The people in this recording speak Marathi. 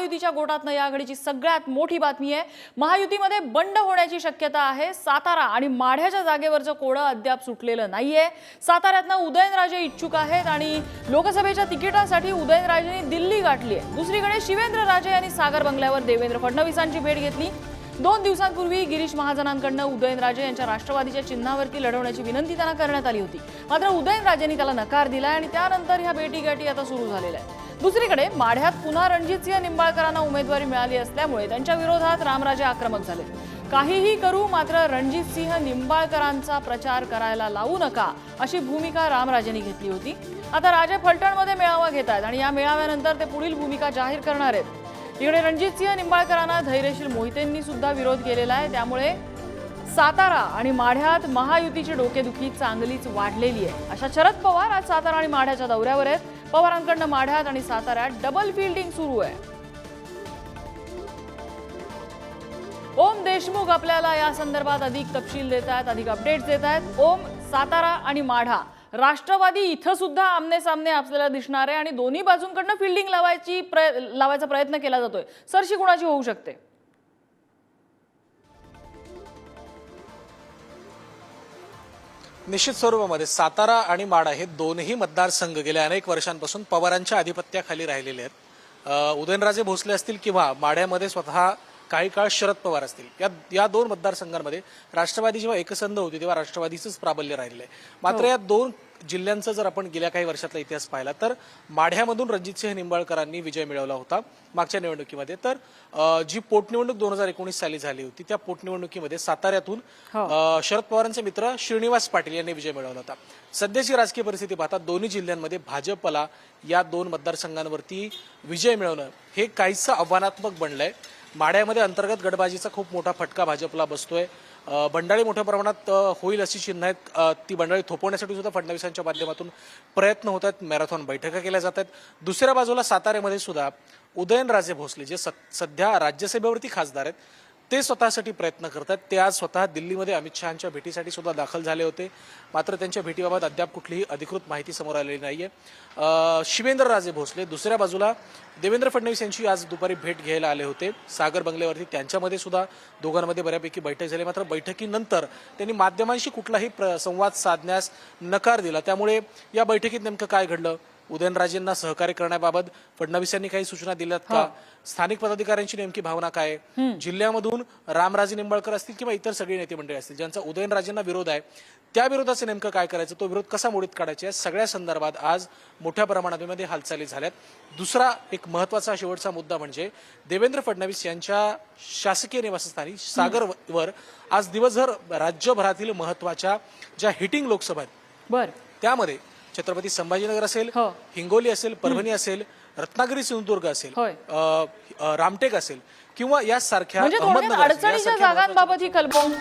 महायुतीच्या गोटातनं या घडीची सगळ्यात मोठी बातमी आहे. महायुतीमध्ये बंड होण्याची शक्यता आहे. सातारा आणि माढ्याच्या जागेवरचं कोडं अद्याप सुटलेलं नाहीये. साताऱ्यातनं उदयनराजे इच्छुक आहेत आणि लोकसभेच्या तिकिटासाठी उदयनराजेंनी दिल्ली गाठली आहे. दुसरीकडे शिवेंद्र राजे यांनी सागर बंगल्यावर देवेंद्र फडणवीसांची भेट घेतली. दोन दिवसांपूर्वी गिरीश महाजनांकडनं उदयनराजे यांच्या राष्ट्रवादीच्या चिन्हावरती लढवण्याची विनंती त्यांना करण्यात आली होती. मात्र उदयनराजेंनी त्याला नकार दिला आणि त्यानंतर ह्या भेटीगाठी आता सुरू झालेल्या आहेत. दुसरीकडे माढ्यात पुन्हा रणजितसिंह निंबाळकरांना उमेदवारी मिळाली असल्यामुळे त्यांच्या विरोधात रामराजे आक्रमक झाले. काहीही करू मात्र रणजितसिंह निंबाळकरांचा प्रचार करायला लावू नका अशी भूमिका रामराजेंनी घेतली होती. आता राजे फलटणमध्ये मेळावा घेत आहेत आणि या मेळाव्यानंतर ते पुढील भूमिका जाहीर करणार आहेत. इकडे रणजितसिंह निंबाळकरांना धैर्यशील मोहितेंनी सुद्धा विरोध केलेला आहे. त्यामुळे सातारा आणि माढ्यात महायुतीची डोकेदुखी चांगलीच वाढलेली आहे. अशा शरद पवार आज सातारा आणि माढ्याच्या दौऱ्यावर आहेत. पवारांकडनं माढ्यात आणि साताऱ्यात डबल फिल्डिंग सुरू आहे. ओम देशमुख आपल्याला या संदर्भात अधिक तपशील देत आहेत अधिक अपडेट्स देत आहेत ओम सातारा आणि माढा. राष्ट्रवादी इथं सुद्धा आमने सामने आपल्याला दिसणार आहे आणि दोन्ही बाजूंकडनं फिल्डिंग लावायची प्रय लावायचा प्रयत्न केला जातोय. सरशी कुणाची होऊ शकते? निश्चित स्वरूपामध्ये सातारा आणि माडा हे दोनही मतदारसंघ गेल्या अनेक वर्षांपासून पवारांच्या आधिपत्याखाली राहिलेले आहेत. उदयनराजे भोसले असतील किंवा माढ्यामध्ये स्वतः काही काळ शरद पवार असतील. या या दोन मतदारसंघांमध्ये राष्ट्रवादी जेव्हा एकसंध होती तेव्हा राष्ट्रवादीचंच प्राबल्य राहिलेलं आहे. मात्र या दोन जिल्ह्यांचा जर आपण गेल्या काही वर्षातला इतिहास पाहिला तर माढ्यामधून रणजितसिंह निंबाळकरांनी विजय मिळवला होता मागच्या निवडणुकीमध्ये. तर जी पोटनिवडणूक दोन हजार एकोणीस साली झाली होती त्या पोटनिवडणुकीमध्ये साताऱ्यातून अ, शरद पवारांचे मित्र श्रीनिवास पाटील यांनी विजय मिळवला होता. सध्याची राजकीय परिस्थिती पाहता दोन्ही जिल्ह्यांमध्ये भाजपला या दोन मतदारसंघांवरती विजय मिळवणं हे काहीसं आव्हानात्मक बनलंय. माढ्यामध्ये अंतर्गत गटबाजीचा खूप मोठा फटका भाजपला बसतोय. बंडाळी मोठ्या प्रमाणात होईल अशी चिन्ह आहेत. ती बंडाळी थोपवण्यासाठी सुद्धा फडणवीसांच्या माध्यमातून प्रयत्न होत आहेत. मॅरेथॉन बैठका केल्या जात आहेत. दुसऱ्या बाजूला साताऱ्यामध्ये सुद्धा उदयनराजे भोसले जे सध्या राज्यसभेवरती खासदार आहेत ते स्वतःसाठी प्रयत्न करतात. ते आज स्वतः दिल्लीमध्ये अमित शहाच्या भेटीसाठी सुद्धा दाखल झाले होते. मात्र त्यांच्या भेटीबाबत अद्याप कुठलीही अधिकृत माहिती समोर आलेली नाहीये. आहे शिवेंद्रराजे भोसले दुसऱ्या बाजूला देवेंद्र फडणवीस यांची आज दुपारी भेट घ्यायला आले होते. सागर बंगल्यावरती त्यांच्यामध्ये सुद्धा दोघांमध्ये बऱ्यापैकी बैठक झाली. मात्र बैठकीनंतर त्यांनी माध्यमांशी कुठलाही प्र- संवाद साधण्यास नकार दिला. त्यामुळे या बैठकीत नेमकं काय घडलं? उदयनराजेंना सहकार्य करण्याबाबत फडणवीस यांनी काही सूचना दिल्यात का? स्थानिक पदाधिकाऱ्यांची नेमकी भावना काय? आहे? जिल्ह्यामधून रामराजे निंबाळकर असतील किंवा इतर सगळी नेते मंडळी असतील ज्यांचा उदयनराजेंना विरोध आहे त्या विरोधाचं नेमकं काय करायचं? तो विरोध कसा मोडीत काढायचा? या सगळ्या संदर्भात आज मोठ्या प्रमाणामध्ये हालचाली झाल्यात. दुसरा एक महत्त्वाचा शेवटचा मुद्दा म्हणजे देवेंद्र फडणवीस यांच्या शासकीय निवासस्थानी सागरवर आज दिवसभर राज्यभरातील महत्त्वाच्या ज्या हिटिंग लोकसभा आहेत बर. त्यामध्ये छत्रपती संभाजीनगर असेल हो. हिंगोली असेल परभणी असेल रत्नागिरी सिंधुदुर्ग असेल होय. अ, अ, रामटेक असेल किंवा यासारख्या म्हणजे थोडक्यात अहमदनगर असेल, अडचणीच्या यासारख्या जागांबाबत ही कल्पना